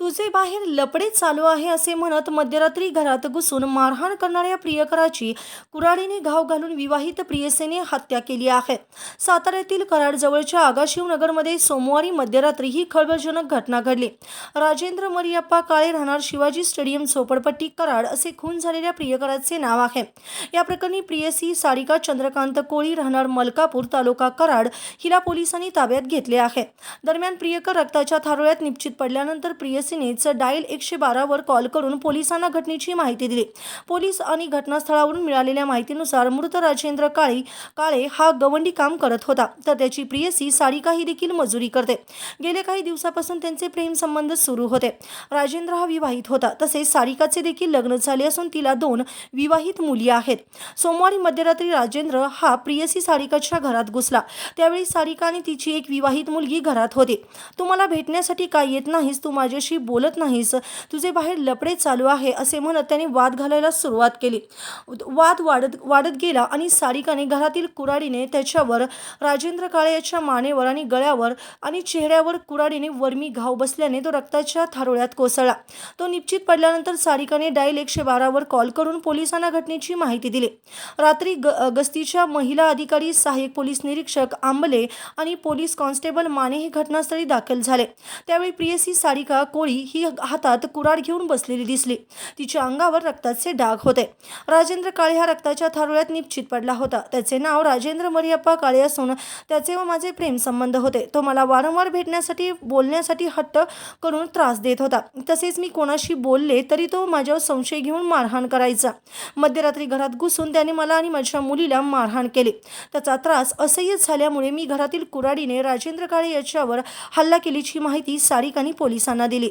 तुझे बाहेर लपडे चालू आहे असे म्हणत मध्यरात्री घरात घुसून मारहाण करणाऱ्या प्रियकराची कुऱ्हाडीने घाव घालून विवाहित प्रियसेने हत्या केली आहे. साताऱ्यातील कराडजवळच्या आगाशिवनगरमध्ये सोमवारी मध्यरात्री ही खळबळजनक घटना घडली. राजेंद्र मरियप्पा काळे राहणार शिवाजी स्टेडियम झोपडपट्टी कराड असे खून झालेल्या प्रियकराचे नाव आहे. या प्रकरणी प्रियसी सारिका चंद्रकांत कोळी राहणार मलकापूर तालुका कराड हिला पोलिसांनी ताब्यात घेतले आहे. दरम्यान प्रियकर रक्ताच्या थारोळ्यात निश्चित पडल्यानंतर प्रिय प्रियसीनेच डायल एकशे बारावर कॉल करून पोलिसांना घटनेची माहिती दिली. पोलीस आणि घटनास्थळावरून मिळालेल्या माहितीनुसार मृत राजेंद्र काळे काळे हा गवंडी काम करत होता. तर त्याची प्रियसी सारिका ही देखील मजुरी करते. गेल्या काही दिवसापासून त्यांचे प्रेम संबंध सुरू होते. राजेंद्र हा विवाहित होता. तसेच सारिकाचे देखील लग्न झाले असून तिला दोन विवाहित मुली आहेत. सोमवारी मध्यरात्री राजेंद्र हा प्रियसी सारिकाच्या घरात घुसला. त्यावेळी सारिका आणि तिची एक विवाहित मुलगी घरात होती. तुम्हाला भेटण्यासाठी काय येत नाहीस? तू माझ्याशी बोलत नाहीस. तुझे बाहेर लपडे चालू आहे असे म्हणत त्याने वाद घालायला सुरुवात केली. वाद वाढत वाढत गेला आणि सारिकाने घरातील कुऱ्हाडीने त्याच्यावर राजेंद्र काळे याच्या मानेवर आणि गळ्यावर आणि चेहऱ्यावर कुऱ्हाडीने वर्मी घाव बसल्याने तो रक्ताच्या थारोळ्यात कोसळला. तो निश्चित पडल्यानंतर सारिकाने डायल एकशे बारावर कॉल करून पोलिसांना घटनेची माहिती दिली. रात्री ग गस्तीच्या महिला अधिकारी सहाय्यक पोलीस निरीक्षक आंबले आणि पोलीस कॉन्स्टेबल माने हे घटनास्थळी दाखल झाले. त्यावेळी प्रियसी सारिका कोळी ही हातात कुऱ्हाड घेऊन बसलेली दिसली. तिच्या अंगावर रक्ताचे डाग होते. राजेंद्र काळे हा रक्ताच्या थारोळ्यात निश्चित पडला होता. त्याचे नाव राजेंद्र मरियप्पा काळे असून त्याचे व माझे प्रेम संबंध होते. तो मला वारंवार भेटण्यासाठी बोलण्यासाठी हट्ट करून त्रास देत होता. तसेच मी कोणाशी बोलले तरी तो माझ्यावर संशय घेऊन मारहाण करायचा. मध्यरात्री घरात घुसून त्याने मला आणि माझ्या मुलीला मारहाण केली. त्याचा त्रास असह्य झाल्यामुळे मी घरातील कुऱ्हाडीने राजेंद्र काळे याच्यावर हल्ला केल्याची माहिती सारिकांनी पोलिसांना दिली.